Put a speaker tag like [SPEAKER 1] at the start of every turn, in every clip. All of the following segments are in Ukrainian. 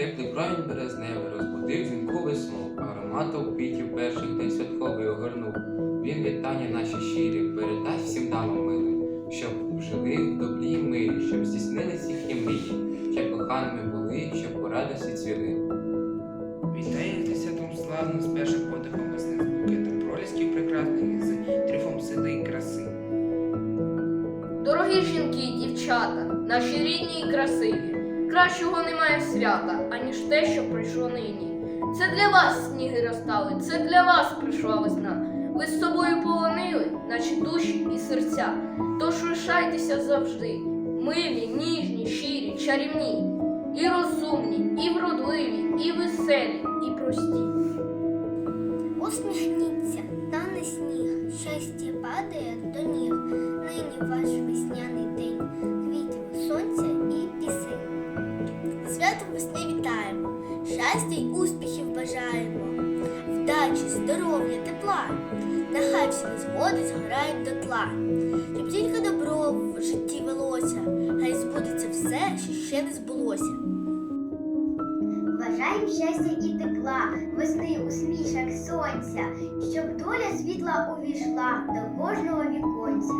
[SPEAKER 1] Теплий промінь березневий розбудив дзвінку весну, ароматом квітів перших день святковий огорнув. Він вітання наші щирі, передасть всім дамам милим, щоб жили в добрі й мирі, щоб здійснились їхні мрії, щоб коханими були, щоб по радості цвіли.
[SPEAKER 2] Вітаю ти святом славним з першим подихом весни з букетом пролісків прекрасних з тріфом сили і краси.
[SPEAKER 3] Дорогі жінки і дівчата, наші рідні і красиві, кращого немає свята, аніж те, що прийшло нині. Це для вас сніги розтали, це для вас прийшла весна. Ви з собою полонили, наче душі і серця. Тож лишайтеся завжди, милі, ніжні, щирі, чарівні, і розумні, і вродливі, і веселі,
[SPEAKER 4] щастя й успіхів бажаємо, вдачі, здоров'я, тепла. Нехай всі згоди згорають дотла, щоб тільки добро в житті велося, хай збудеться все, що ще не збулося.
[SPEAKER 5] Бажаєм щастя і тепла, весни усмішок сонця, щоб доля світла увійшла до кожного віконця.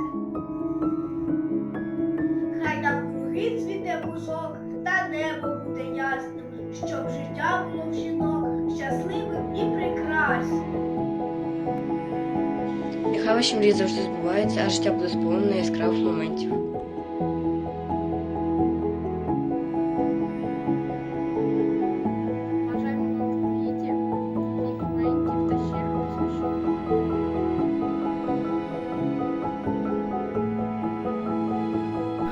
[SPEAKER 6] Хай навкруги цвіте бузок, та небо буде ясним, щоб життя було в жінок щасливим і прекрасним.
[SPEAKER 7] Нехай ваші мрії завжди збуваються, а життя буде сповнене яскравих моментів.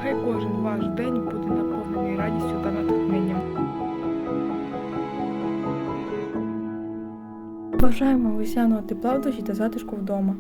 [SPEAKER 8] Хай кожен ваш день буде наповнений радістю та натхненням. Бажаємо весняного тепла в душі та затишку вдома.